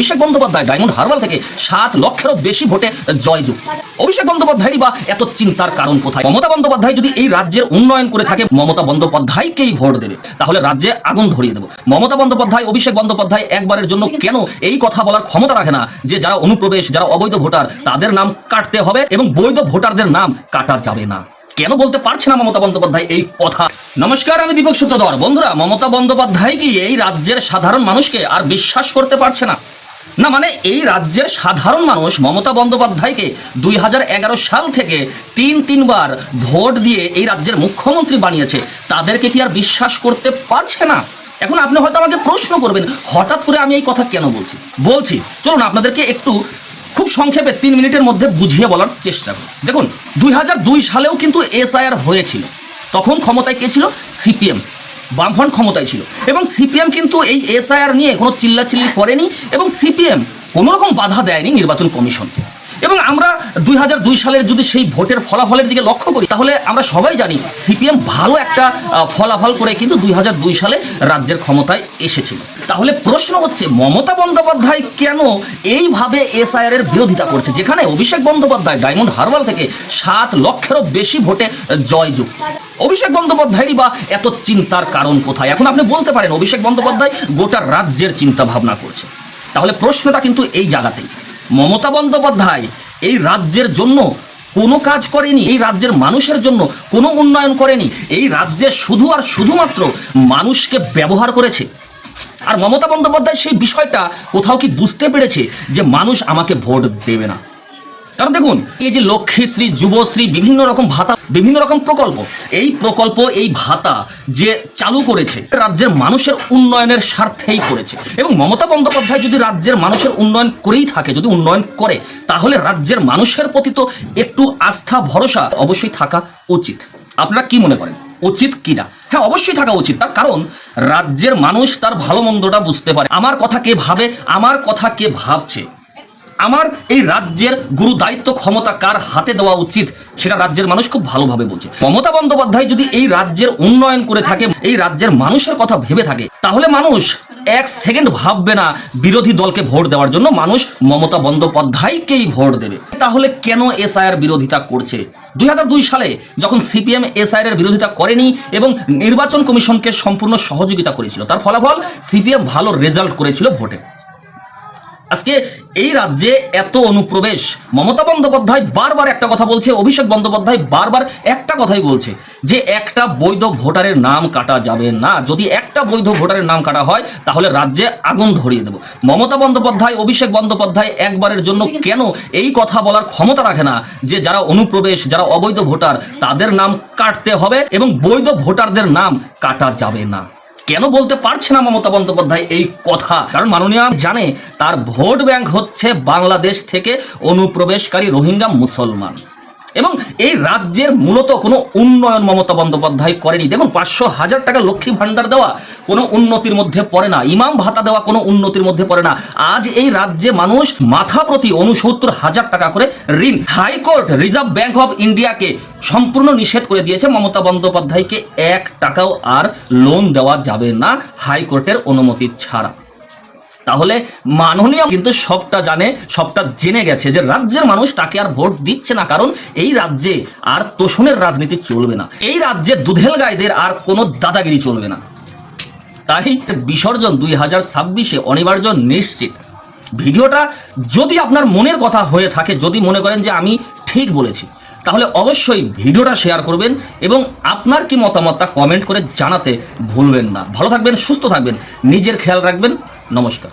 Abhishek Bandyopadhyay diamond herbal থেকে সাত লক্ষেরও বেশি ভোটে জয়যুক্ত। অভিষেক বন্দ্যোপাধ্যায়ই বা এত চিন্তার কারণ কোথায়? মমতা বন্দ্যোপাধ্যায় যদি এই রাজ্যের উন্নয়ন করে থাকে, মমতা বন্দ্যোপাধ্যায়কেই ভোট দেবে। তাহলে রাজ্যে আগুন ধরিয়ে দেবো। মমতা বন্দ্যোপাধ্যায়, অভিষেক বন্দ্যোপাধ্যায় একবারের জন্য কেন এই কথা বলার ক্ষমতা রাখে না? যে যারা অনুপ্রবেশ, যারা অবৈধ ভোটার, তাদের নাম কাটতে হবে এবং বৈধ ভোটারদের নাম কাটা যাবে না। কেন বলতে পারছে না মমতা বন্দ্যোপাধ্যায় এই কথা? নমস্কার, আমি দীপক সূত্রধর বন্ধুরা, মমতা বন্দ্যোপাধ্যায় কি এই রাজ্যের সাধারণ মানুষকে আর বিশ্বাস করতে পারছে না? না মানে এই রাজ্যের সাধারণ মানুষ মমতা বন্দ্যোপাধ্যায়কে দুই হাজার এগারো সাল থেকে তিন তিনবার ভোট দিয়ে এই রাজ্যের মুখ্যমন্ত্রী বানিয়েছে, তাদেরকে কি আর বিশ্বাস করতে পারছে না? এখন আপনি হয়তো আমাকে প্রশ্ন করবেন, হঠাৎ করে আমি এই কথা কেন বলছি? বলছি, চলুন আপনাদেরকে একটু খুব সংক্ষেপে তিন মিনিটের মধ্যে বুঝিয়ে বলার চেষ্টা করি। দেখুন, দুই হাজার দুই সালেও কিন্তু এসআইআর হয়েছিল। তখন ক্ষমতায় কে ছিল? সিপিএম। বামফ্রন্ট ক্ষমতায় ছিল। এবং সিপিএম কিন্তু এই এসআইআর নিয়ে কোনো চিল্লাচিল্লি করেনি এবং সিপিএম কোনো রকম বাধা দেয়নি নির্বাচন কমিশনকে। এবং আমরা দুই হাজার দুই সালের যদি সেই ভোটের ফলাফলের দিকে লক্ষ্য করি, তাহলে আমরা সবাই জানি সিপিএম ভালো একটা ফলাফল করে কিন্তু দুই হাজার দুই সালে রাজ্যের ক্ষমতায় এসেছিল। তাহলে প্রশ্ন হচ্ছে, মমতা বন্দ্যোপাধ্যায় কেন এইভাবে এসআইআর এর বিরোধিতা করছে? যেখানে অভিষেক বন্দ্যোপাধ্যায়, ডায়মন্ড হারবাল থেকে সাত লক্ষেরও বেশি ভোটে জয়যুক্ত। অভিষেক বন্দ্যোপাধ্যায়েরই বা এত চিন্তার কারণ কোথায়? এখন আপনি বলতে পারেন, অভিষেক বন্দ্যোপাধ্যায় গোটা রাজ্যের চিন্তা ভাবনা করছে। তাহলে প্রশ্নটা কিন্তু এই জায়গাতেই। মমতা বন্দ্যোপাধ্যায় এই রাজ্যের জন্য কোনো কাজ করেনি, এই রাজ্যের মানুষের জন্য কোনো উন্নয়ন করেনি, এই রাজ্যে শুধু আর শুধুমাত্র মানুষকে ব্যবহার করেছে। আর মমতা বন্দ্যোপাধ্যায় সেই বিষয়টা কোথাও কি বুঝতে পেরেছে যে মানুষ আমাকে ভোট দেবে না? কারণ দেখুন, এই যে লক্ষ্মীশ্রী যুবশ্রী বিভিন্ন রকম ভাতা, বিভিন্ন রকম প্রকল্প, এই প্রকল্প, এই ভাতা যে চালু করেছে রাজ্যের মানুষের উন্নয়নের স্বার্থেই করেছে। এবং মমতা বন্দ্যোপাধ্যায় যদি রাজ্যের মানুষের উন্নয়ন করেই থাকে, যদি উন্নয়ন করে, তাহলে রাজ্যের মানুষের প্রতি তো একটু আস্থা, ভরসা অবশ্যই থাকা উচিত। আপনারা কি মনে করেন? উচিত কিনা হ্যাঁ অবশ্যই থাকা উচিত। তার কারণ, রাজ্যের মানুষ তার ভালো মন্দটা বুঝতে পারে। আমার কথা কে ভাবে? আমার কথা কে ভাবছে? আমার এই রাজ্যের গুরু দায়িত্ব ক্ষমতা কার হাতে দেওয়া উচিত, সেটা রাজ্যের মানুষ খুব ভালোভাবে বোঝে। মমতা বন্দ্যোপাধ্যায় যদি এই রাজ্যের উন্নয়ন করে থাকে, এই রাজ্যের মানুষের কথা ভেবে থাকে, তাহলে মানুষ এক সেকেন্ড ভাববে না বিরোধী দলকে ভোট দেওয়ার জন্য, মানুষ মমতা বন্দ্যোপাধ্যায়কেই ভোট দেবে। তাহলে কেন এসআইআর বিরোধিতা করছে? দুই হাজার দুই সালে যখন সিপিএম এসআইআর এর বিরোধিতা করেনি এবং নির্বাচন কমিশনকে সম্পূর্ণ সহযোগিতা করেছিল, তার ফলাফল সিপিএম ভালো রেজাল্ট করেছিল ভোটে। আজকে এই রাজ্যে এত অনুপ্রবেশ। মমতা বন্দ্যোপাধ্যায় বারবার একটা কথা বলছে, অভিষেক বন্দ্যোপাধ্যায় বারবার একটা কথাই বলছে, যে একটা বৈধ ভোটারের নাম কাটা যাবে না। যদি একটা বৈধ ভোটারের নাম কাটা হয়, তাহলে রাজ্যে আগুন ধরিয়ে দেব। মমতা বন্দ্যোপাধ্যায়, অভিষেক বন্দ্যোপাধ্যায় একবারের জন্য কেন এই কথা বলার ক্ষমতা রাখে না, যে যারা অনুপ্রবেশ, যারা অবৈধ ভোটার, তাদের নাম কাটতে হবে এবং বৈধ ভোটারদের নাম কাটা যাবে না। কেন বলতে পারছে না মমতা বন্দ্যোপাধ্যায় এই কথা? কারণ মাননীয় জানে তার ভোট ব্যাংক হচ্ছে বাংলাদেশ থেকে অনুপ্রবেশকারী রোহিঙ্গা মুসলমান। এবং এই রাজ্যের মূলত কোনো উন্নয়ন মমতা বন্দ্যোপাধ্যায় করেনি। দেখুন, পাঁচশো হাজার টাকা লক্ষ্মী ভাণ্ডার দেওয়া কোনো উন্নতির মধ্যে পড়ে না। ইমাম ভাতা দেওয়া কোনো উন্নতির মধ্যে পড়ে না। আজ এই রাজ্যে মানুষ মাথা প্রতি উনসত্তর হাজার টাকা করে ঋণ হাইকোর্ট রিজার্ভ ব্যাংক অফ ইন্ডিয়াকে সম্পূর্ণ নিষেধ করে দিয়েছে। মমতা বন্দ্যোপাধ্যায়কে এক টাকাও আর লোন দেওয়া যাবে না হাইকোর্টের অনুমতি ছাড়া। তাহলে মাননীয় কিন্তু সবটা জানে, সবটা জেনে গেছে যে রাজ্যের মানুষ তাকে আর ভোট দিচ্ছে না, কারণ এই রাজ্যে আর তোষণের রাজনীতি চলবে না। এই রাজ্যে দুধেল গাইদের আর কোনো দাদাগিরি চলবে না। তাই বিসর্জন দুই হাজার ছাব্বিশে অনিবার্য নিশ্চিত। ভিডিওটা যদি আপনার মনের কথা হয়ে থাকে, যদি মনে করেন যে আমি ঠিক বলেছি তাহলে অবশ্যই ভিডিওটা শেয়ার করবেন এবং আপনার কি মতামত তা কমেন্ট করে জানাতে ভুলবেন না। ভালো থাকবেন, সুস্থ থাকবেন, নিজের খেয়াল রাখবেন। নমস্কার।